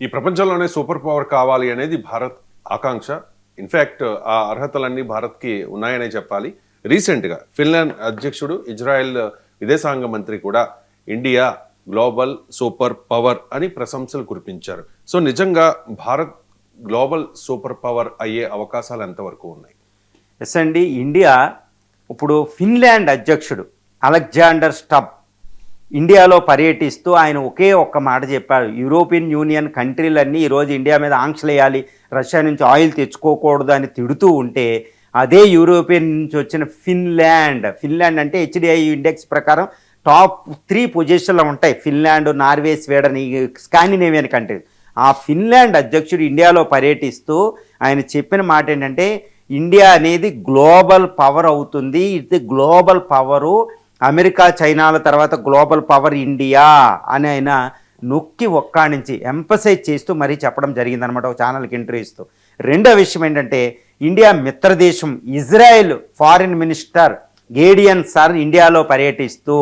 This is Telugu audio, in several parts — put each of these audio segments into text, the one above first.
ఈ ప్రపంచంలోనే సూపర్ పవర్ కావాలి అనేది భారత్ ఆకాంక్ష. ఇన్ఫ్యాక్ట్ ఆ అర్హతలన్నీ భారత్కి ఉన్నాయనే చెప్పాలి. రీసెంట్గా ఫిన్లాండ్ అధ్యక్షుడు ఇజ్రాయెల్ విదేశాంగ మంత్రి కూడా ఇండియా గ్లోబల్ సూపర్ పవర్ అని ప్రశంసలు కురిపించారు. సో నిజంగా భారత్ గ్లోబల్ సూపర్ పవర్ అయ్యే అవకాశాలు ఎంతవరకు ఉన్నాయి? ఎస్ అండి ఇండియా ఇప్పుడు ఫిన్లాండ్ అధ్యక్షుడు అలెగ్జాండర్ స్టబ్ ఇండియాలో పర్యటిస్తూ ఆయన ఒకే ఒక్క మాట చెప్పాడు. యూరోపియన్ యూనియన్ కంట్రీలన్నీ ఈరోజు ఇండియా మీద ఆంక్షలు వేయాలి రష్యా నుంచి ఆయిల్ తెచ్చుకోకూడదు అని తిడుతూ ఉంటే అదే యూరోపియన్ నుంచి వచ్చిన ఫిన్లాండ్. ఫిన్లాండ్ అంటే హెచ్డిఐ ఇండెక్స్ ప్రకారం టాప్ త్రీ పొజిషన్లో ఉంటాయి. ఫిన్లాండ్ నార్వే స్వీడన్ ఈ స్కాండినేవియన్ కంట్రీస్. ఆ ఫిన్లాండ్ అధ్యక్షుడు ఇండియాలో పర్యటిస్తూ ఆయన చెప్పిన మాట ఏంటంటే ఇండియా అనేది గ్లోబల్ పవర్ అవుతుంది. ఇది గ్లోబల్ పవరు అమెరికా చైనాల తర్వాత గ్లోబల్ పవర్ ఇండియా అని ఆయన నొక్కి ఒక్కాణించి ఎంపసైజ్ చేస్తూ మరీ చెప్పడం జరిగిందనమాట ఒక ఛానల్కి ఇంటర్వ్యూ ఇస్తూ. రెండో విషయం ఏంటంటే India మిత్రదేశం Israel foreign minister Gideon Saar ఇండియాలో పర్యటిస్తూ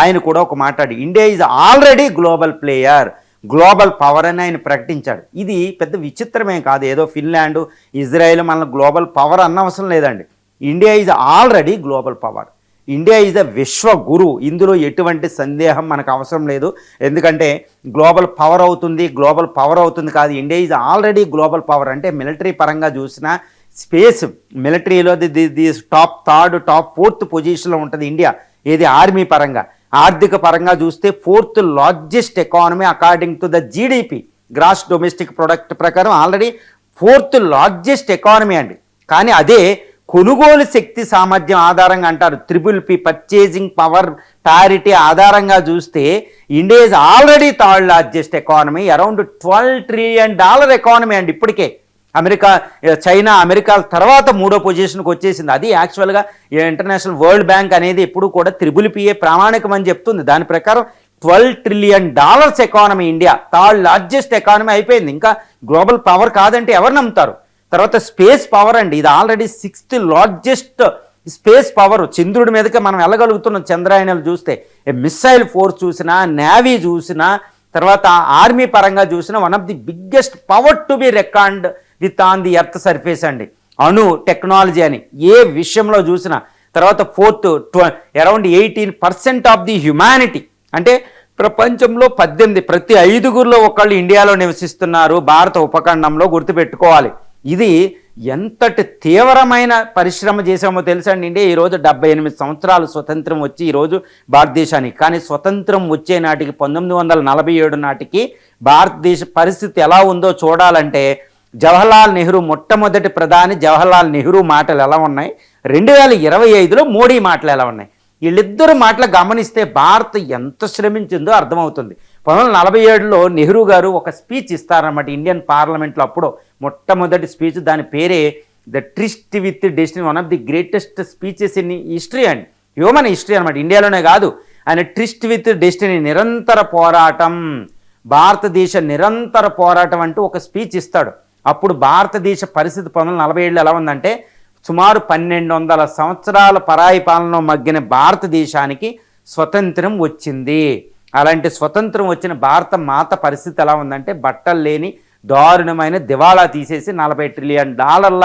ఆయన కూడా ఒక మాట్లాడి India is already global player global power అని ఆయన ప్రకటించాడు. ఇది పెద్ద విచిత్రమేం కాదు ఏదో ఫిన్లాండ్ ఇజ్రాయెల్ మన గ్లోబల్ పవర్ అన్న అవసరం లేదండి. India is already global power. India is the విశ్వ గురు ఇందులో ఎటువంటి సందేహం మనకు అవసరం లేదు. ఎందుకంటే గ్లోబల్ పవర్ అవుతుంది గ్లోబల్ పవర్ అవుతుంది కాదు. India is already global power అంటే మిలిటరీ పరంగా చూసినా స్పేస్ మిలిటరీలో the the the top third top fourth పొజిషన్లో ఉంటుంది ఇండియా ఏది? ఆర్మీ పరంగా. ఆర్థిక పరంగా చూస్తే fourth largest economy according to the GDP gross domestic product ప్రకారం ఆల్రెడీ ఫోర్త్ లార్జెస్ట్ ఎకానమీ అండి. కానీ అదే కొనుగోలు శక్తి సామర్థ్యం ఆధారంగా అంటారు. Triple P purchasing power parity ఆధారంగా చూస్తే India is already third largest economy around twelve trillion dollar economy అండి ఇప్పటికే. అమెరికా చైనా అమెరికా తర్వాత మూడో పొజిషన్కి వచ్చేసింది. అది యాక్చువల్గా ఇంటర్నేషనల్ వరల్డ్ బ్యాంక్ అనేది ఎప్పుడు కూడా త్రిబుల్ పిఏ ప్రామాణికం అని చెప్తుంది. దాని ప్రకారం twelve trillion dollars economy India third largest economy అయిపోయింది. ఇంకా గ్లోబల్ పవర్ కాదంటే ఎవరు నమ్ముతారు? తర్వాత స్పేస్ పవర్ అండి. ఇది already sixth largest space power. చంద్రుడి మీదకి మనం వెళ్ళగలుగుతున్నాం చంద్రాయణలు చూస్తే. మిస్సైల్ ఫోర్స్ చూసినా నేవీ చూసినా తర్వాత ఆర్మీ పరంగా చూసిన one of the biggest power to be record with on the earth surface అండి. అణు టెక్నాలజీ అని ఏ విషయంలో చూసినా. తర్వాత fourth ట్వ around eighteen percent of the humanity. అంటే ప్రపంచంలో పద్దెనిమిది ప్రతి ఐదుగురిలో ఒకళ్ళు ఇండియాలో నివసిస్తున్నారు. భారత ఉపఖండంలో గుర్తుపెట్టుకోవాలి. ఇది ఎంతటి తీవ్రమైన పరిశ్రమ చేసామో తెలుసా అండి ఈరోజు డెబ్బై ఎనిమిది సంవత్సరాలు స్వతంత్రం వచ్చి ఈరోజు భారతదేశానికి. కానీ స్వతంత్రం వచ్చే నాటికి పంతొమ్మిది వందల నలభై ఏడు నాటికి భారతదేశ పరిస్థితి ఎలా ఉందో చూడాలంటే జవహర్లాల్ నెహ్రూ మొట్టమొదటి ప్రధాని జవహర్లాల్ నెహ్రూ మాటలు ఎలా ఉన్నాయి? రెండు వేల ఇరవై ఐదులో మోడీ మాటలు ఎలా ఉన్నాయి? వీళ్ళిద్దరు మాటలు గమనిస్తే భారత్ ఎంత శ్రమించిందో అర్థమవుతుంది. పంతొమ్మిది వందల నలభై ఏడులో నెహ్రూ గారు ఒక స్పీచ్ ఇస్తారన్నమాట ఇండియన్ పార్లమెంట్లో అప్పుడు. మొట్టమొదటి స్పీచ్ దాని పేరే the tryst with destiny one of the greatest speeches in history and human history అనమాట ఇండియాలోనే కాదు. ఆయన ట్రిస్ట్ విత్ డెస్టినీ నిరంతర పోరాటం భారతదేశ నిరంతర పోరాటం అంటూ ఒక స్పీచ్ ఇస్తాడు. అప్పుడు భారతదేశ పరిస్థితి పంతొమ్మిది నలభై ఏళ్ళు ఎలా ఉందంటే సుమారు పన్నెండు వందల సంవత్సరాల పరాయి పాలనలో మగ్గిన భారతదేశానికి స్వతంత్రం వచ్చింది. అలాంటి స్వతంత్రం వచ్చిన భారత మాత పరిస్థితి ఎలా ఉందంటే బట్టలు లేని దారుణమైన దివాళా తీసేసి నలభై ట్రిలియన్ డాలర్ల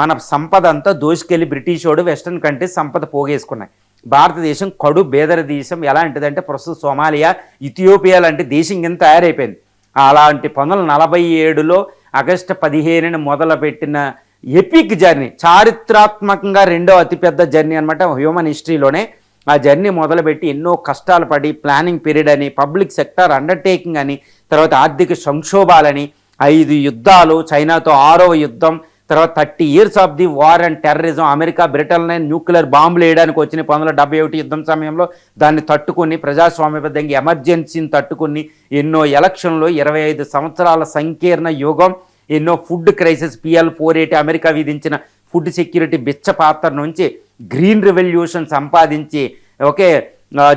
మన సంపద అంతా దోసుకెళ్ళి బ్రిటిష్ వాడు వెస్ట్రన్ కంట్రీస్ సంపద పోగేసుకున్నాయి. భారతదేశం కడు బేదర దేశం ఎలాంటిదంటే ప్రస్తుత సోమాలియా ఇథియోపియా లాంటి దేశం కింద తయారైపోయింది. అలాంటి పంతొమ్మిది నలభై ఏడులో ఆగస్టు పదిహేనున మొదలుపెట్టిన ఎపిక్ జర్నీ చారిత్రాత్మకంగా రెండో అతిపెద్ద జర్నీ అనమాట హ్యూమన్ హిస్టరీలోనే ఆ జర్నీ మొదలుపెట్టి ఎన్నో కష్టాలు పడి ప్లానింగ్ పీరియడ్ అని పబ్లిక్ సెక్టర్ అండర్టేకింగ్ అని తర్వాత ఆర్థిక సంక్షోభాలని ఐదు యుద్ధాలు చైనాతో ఆరవ యుద్ధం తర్వాత thirty years of the war and terrorism America బ్రిటన్నే nuclear బాంబులు వేయడానికి వచ్చిన పంతొమ్మిది డెబ్బై ఒకటి యుద్ధం సమయంలో దాన్ని తట్టుకుని ప్రజాస్వామ్యబద్ధంగా ఎమర్జెన్సీని తట్టుకుని ఎన్నో ఎలక్షన్లు ఇరవై ఐదు సంవత్సరాల సంకీర్ణ యుగం ఎన్నో food crisis PL four eighty America విధించిన ఫుడ్ సెక్యూరిటీ బిచ్చ పాత్ర నుంచి గ్రీన్ రెవల్యూషన్ సంపాదించి ఓకే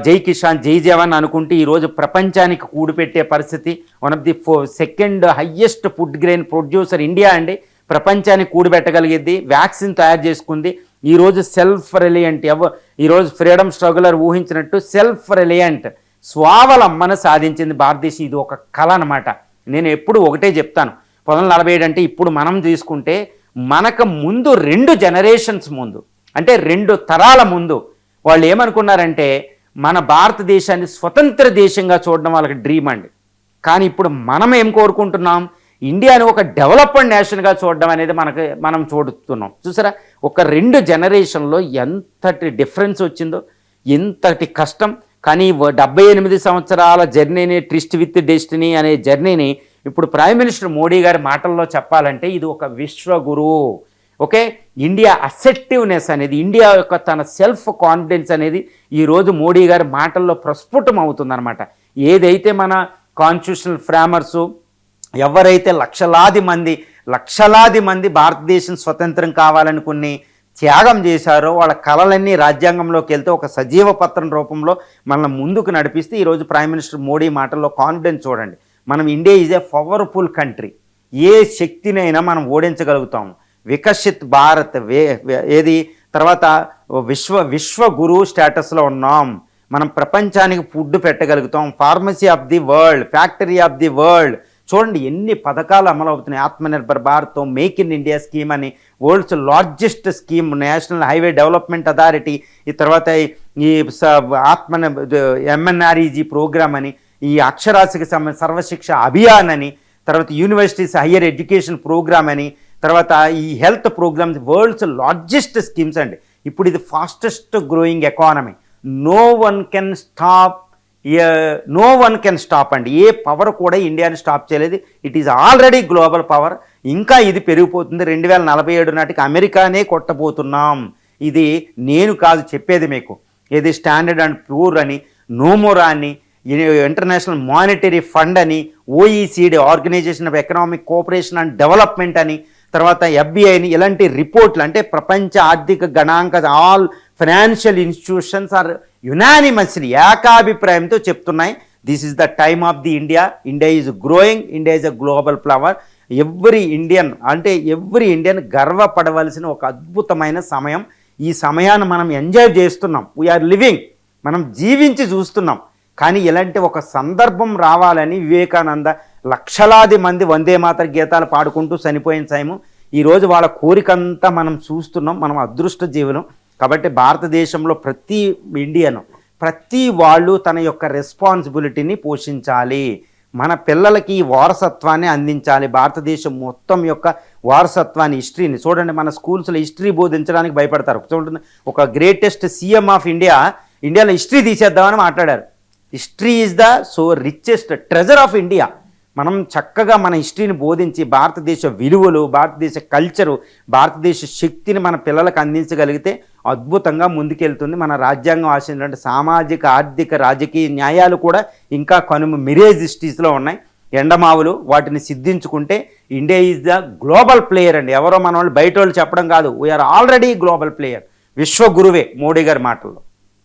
జై కిషాన్ జై జవాన్ అనుకుంటే ఈరోజు ప్రపంచానికి కూడిపెట్టే పరిస్థితి. వన్ ఆఫ్ ది ఫో second highest food grain producer India అండి. ప్రపంచానికి కూడిపెట్టగలిగింది వ్యాక్సిన్ తయారు చేసుకుంది. ఈరోజు సెల్ఫ్ రిలయంట్ ఎవ ఈరోజు ఫ్రీడమ్ స్ట్రగులర్ ఊహించినట్టు సెల్ఫ్ రిలయంట్ స్వావలంబన సాధించింది భారతదేశం. ఇది ఒక కళ అనమాట నేను ఎప్పుడు ఒకటే చెప్తాను. పంతొమ్మిది నలభై ఏడు అంటే ఇప్పుడు మనం తీసుకుంటే మనకు ముందు రెండు జనరేషన్స్ ముందు అంటే రెండు తరాల ముందు వాళ్ళు ఏమనుకున్నారంటే మన భారతదేశాన్ని స్వతంత్ర దేశంగా చూడడం వాళ్ళకి డ్రీమ్ అండి. కానీ ఇప్పుడు మనం ఏం కోరుకుంటున్నాం? ఇండియాని ఒక డెవలప్డ్ నేషన్గా చూడడం అనేది మనకి మనం చూడుతున్నాం. చూసారా? ఒక రెండు జనరేషన్లో ఎంతటి డిఫరెన్స్ వచ్చిందో ఎంతటి కష్టం. కానీ డెబ్బై ఎనిమిది సంవత్సరాల జర్నీని ట్రిస్ట్ విత్ డెస్టినీ అనే జర్నీని ఇప్పుడు ప్రైమ్ మినిస్టర్ మోడీ గారి మాటల్లో చెప్పాలంటే ఇది ఒక విశ్వగురు. ఓకే? ఇండియా అసెప్టివ్నెస్ అనేది ఇండియా యొక్క తన సెల్ఫ్ కాన్ఫిడెన్స్ అనేది ఈరోజు మోడీ గారి మాటల్లో ప్రస్ఫుటం అవుతుందన్నమాట. ఏదైతే మన కాన్స్టిట్యూషనల్ ఫ్రామర్సు ఎవరైతే లక్షలాది మంది లక్షలాది మంది భారతదేశం స్వతంత్రం కావాలనుకుని త్యాగం చేశారో వాళ్ళ కళలన్నీ రాజ్యాంగంలోకి వెళ్తే ఒక సజీవ పత్రం రూపంలో మనల్ని ముందుకు నడిపిస్తే ఈరోజు ప్రైమ్ మినిస్టర్ మోడీ మాటల్లో కాన్ఫిడెన్స్ చూడండి. మనం India is a powerful country ఏ శక్తినైనా మనం ఓడించగలుగుతాం. వికసిత్ భారత్ వే ఏది? తర్వాత విశ్వ విశ్వ గురువు స్టేటస్లో ఉన్నాం. మనం ప్రపంచానికి food పెట్టగలుగుతాం. Pharmacy of the world factory of the world. చూడండి ఎన్ని పథకాలు అమలవుతున్నాయి. Atmanirbhar Bharat make in India scheme అని. World's largest scheme national highway development authority. ఈ తర్వాత ఈ ఆత్మ ఎంఎన్ఆర్ఈజీ ప్రోగ్రామ్ అని. ఈ అక్షరాస్యకి సంబంధించి సర్వశిక్ష అభియాన్ అని తర్వాత యూనివర్సిటీస్ హయ్యర్ ఎడ్యుకేషన్ ప్రోగ్రామ్ అని తర్వాత ఈ health programs world's largest schemes అండి. ఇప్పుడు ఇది fastest growing economy no one can stop no one can stop అండి. ఏ పవర్ కూడా ఇండియాని స్టాప్ చేయలేదు. It is already global power ఇంకా ఇది పెరిగిపోతుంది. రెండు వేల నలభై ఏడు నాటికి అమెరికానే కొట్టబోతున్నాం. ఇది నేను కాదు చెప్పేది మీకు. ఇది స్టాండర్డ్ అండ్ ప్యూర్ అని నోమోరా అని ఇంటర్నేషనల్ మానిటరీ ఫండ్ అని OECD organisation of economic cooperation and development అని తర్వాత ఎఫ్బిఐని ఇలాంటి రిపోర్ట్లు అంటే ప్రపంచ ఆర్థిక గణాంక all financial institutions are unanimously ఏకాభిప్రాయంతో చెప్తున్నాయి. This is the time of the India India is growing India is a global flower every Indian అంటే ఎవ్రీ ఇండియన్ గర్వపడవలసిన ఒక అద్భుతమైన సమయం. ఈ సమయాన్ని మనం ఎంజాయ్ చేస్తున్నాం. వీఆర్ లివింగ్ మనం జీవించి చూస్తున్నాం. కానీ ఇలాంటి ఒక సందర్భం రావాలని వివేకానంద లక్షలాది మంది వందే మాతర గీతాలు పాడుకుంటూ చనిపోయిన సైము. ఈరోజు వాళ్ళ కోరికంతా మనం చూస్తున్నాం మనం అదృష్ట జీవనం కాబట్టి భారతదేశంలో ప్రతి ఇండియను ప్రతి వాళ్ళు తన యొక్క రెస్పాన్సిబిలిటీని పోషించాలి. మన పిల్లలకి ఈ వారసత్వాన్ని అందించాలి. భారతదేశం మొత్తం యొక్క వారసత్వాన్ని హిస్టరీని చూడండి. మన స్కూల్స్లో హిస్టరీ బోధించడానికి భయపడతారు. చూడండి ఒక గ్రేటెస్ట్ సీఎం ఆఫ్ ఇండియా ఇండియాలో హిస్టరీ తీసేద్దామని మాట్లాడారు. History is the so richest treasure of India మనం చక్కగా మన హిస్టరీని బోధించి భారతదేశ విలువలు భారతదేశ కల్చరు భారతదేశ శక్తిని మన పిల్లలకు అందించగలిగితే అద్భుతంగా ముందుకెళ్తుంది. మన రాజ్యాంగం ఆశించినటువంటి సామాజిక ఆర్థిక రాజకీయ న్యాయాలు కూడా ఇంకా కనుమ మిరేజ్ హిస్టరీస్లో ఉన్నాయి. ఎండమావులు వాటిని సిద్ధించుకుంటే India is the global player అండి. ఎవరో మన వాళ్ళు బయట వాళ్ళు చెప్పడం కాదు. We are already global player విశ్వగురువే Modi గారి మాటల్లో.